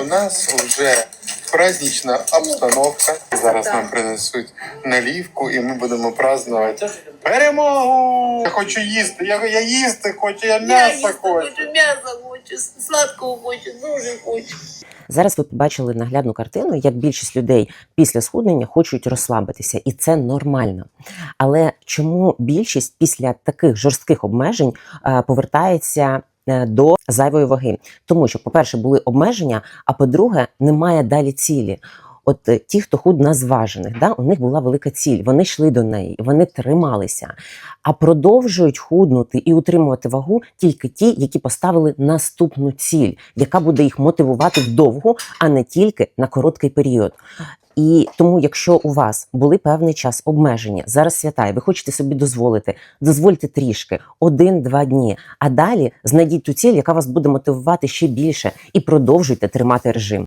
у нас вже празднична обстановка. Зараз Так. нам принесуть налівку, і ми будемо празднувати перемогу. Я хочу їсти. Я, я їсти хочу, я Я м'ясо їсти хочу. хочу, м'ясо хочу, сладкого хочу, дуже хочу. Зараз ви побачили наглядну картину, як більшість людей після схуднення хочуть розслабитися, і це нормально. Але чому більшість після таких жорстких обмежень е, повертається до зайвої ваги? Тому що, по-перше, були обмеження, а по-друге, немає далі цілі. От е, ті, хто худ на зважених, да, у них була велика ціль, вони йшли до неї, вони трималися, а продовжують худнути і утримувати вагу тільки ті, які поставили наступну ціль, яка буде їх мотивувати вдовго, а не тільки на короткий період. І тому, якщо у вас були певний час обмеження, зараз свята, і ви хочете собі дозволити, дозвольте трішки, один-два дні. А далі знайдіть ту ціль, яка вас буде мотивувати ще більше, і продовжуйте тримати режим.